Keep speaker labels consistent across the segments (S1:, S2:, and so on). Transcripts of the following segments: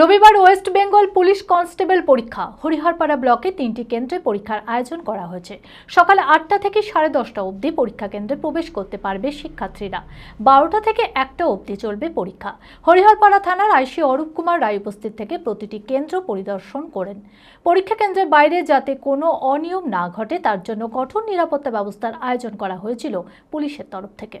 S1: রবিবার West Bengal police constable পরীক্ষা। হরিহরপাড়া ব্লকে তিনটি কেন্দ্রে পরীক্ষার আয়োজন করা হয়েছে। সকাল আটটা থেকে সাড়ে দশটা অবধি পরীক্ষা কেন্দ্রে প্রবেশ করতে পারবে শিক্ষার্থীরা। বারোটা থেকে একটা অবধি চলবে পরীক্ষা। হরিহরপাড়া থানার আইসি অরূপ কুমার রায় উপস্থিত থেকে প্রতিটি কেন্দ্র পরিদর্শন করেন। পরীক্ষা কেন্দ্রের বাইরে যাতে কোনো অনিয়ম না ঘটে, তার জন্য কঠোর নিরাপত্তা ব্যবস্থার আয়োজন করা হয়েছিল পুলিশের তরফ থেকে।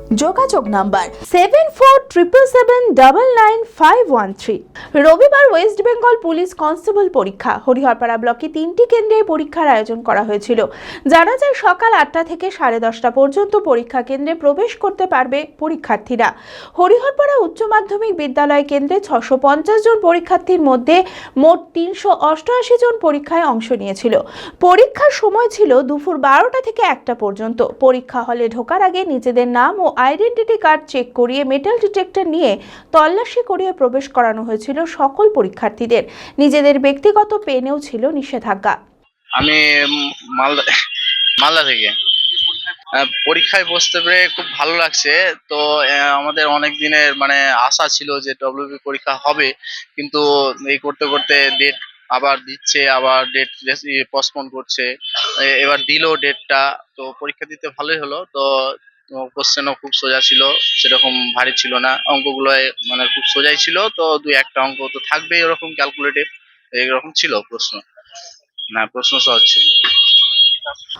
S2: যোগাযোগ number seven four triple seven double nine five one three রবিবার ওয়েস্ট বেঙ্গল পুলিশ কনস্টেবল পরীক্ষা। হরিহরপাড়া ব্লকে তিনটি কেন্দ্রে পরীক্ষার আয়োজন করা হয়েছিল। জানা যায়, সকাল আটটা থেকে সাড়ে দশটা পর্যন্ত পরীক্ষা কেন্দ্রে প্রবেশ করতে পারবে পরীক্ষার্থীরা। হরিহরপাড়া উচ্চ মাধ্যমিক বিদ্যালয় কেন্দ্রে ছশো পঞ্চাশ জন পরীক্ষার্থীর মধ্যে মোট তিনশো অষ্টআশি জন পরীক্ষায় অংশ নিয়েছিল। পরীক্ষার সময় ছিল দুপুর বারোটা থেকে একটা পর্যন্ত। পরীক্ষা হলে ঢোকার আগে নিজেদের নাম ও আইডেন্টিটি কার্ড চেক করিয়ে মেটাল ডিটেক্টর নিয়ে তল্লাশি করিয়ে প্রবেশ করানো হয়েছিল সকল পরীক্ষার্থীদের। নিজেদের ব্যক্তিগত পেনেও ছিল নিষেধাজ্ঞা।
S3: আমি মালদা মালদা থেকে। পরীক্ষায় বসতে পেরে খুব ভালো লাগছে। তো আমাদের অনেক দিনের মানে আশা ছিল যে ডব্লিউবি পরীক্ষা হবে, কিন্তু এই করতে করতে ডেট আবার দিচ্ছে, আবার ডেট পোস্টপোন করছে। এবার দিলো ডেটটা তো পরীক্ষা দিতে ভালোই হলো। তো কোশ্চেনও খুব সোজা ছিল সেরকম ভারী ছিল না। অঙ্কগুলো মানে খুব সোজাই ছিল তো দুই একটা অঙ্ক তো থাকবেই এরকম ক্যালকুলেটিভ এরকম ছিল প্রশ্ন। না প্রশ্ন সহজ ছিল।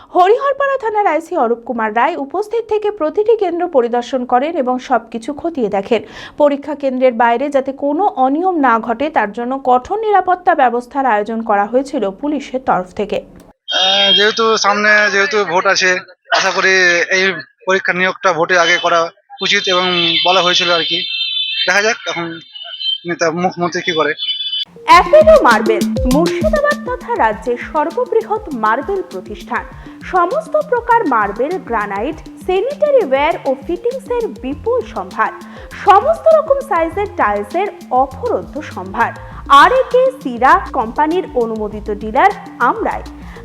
S2: হরিহরপাড়া থানার আইসি অরূপ কুমার রায় উপস্থিত থেকে প্রতিটি কেন্দ্র পরিদর্শন করেন এবং সবকিছু খতিয়ে দেখেন। পরীক্ষা কেন্দ্রের বাইরে যাতে কোনো অনিয়ম না ঘটে তার জন্য কঠোর নিরাপত্তা ব্যবস্থার আয়োজন করা হয়েছিল পুলিশের তরফ থেকে।
S4: আহ, যেহেতু সামনে যেহেতু ভোট আছে আশা করি এই পরীক্ষা নিয়োগটা ভোটের আগে করা উচিত এবং বলা হয়েছিল আর কি। দেখা যাক এখন নেতা মুখ্যমন্ত্রী কি করে।
S2: অ্যাপেলো মার্বেল, মুর্শিদাবাদ তথা রাজ্যের সর্ববৃহৎ মার্বেল প্রতিষ্ঠান। সমস্ত প্রকার মার্বেল, গ্রানাইট স্যানিটারি ওয়্যার ও ফিটিংসের বিপুল সম্ভার। সমস্ত রকম সাইজের টাইলসের অফরন্ত সম্ভার। আর একে সিরা কোম্পানির অনুমোদিত ডিলার আমরাই।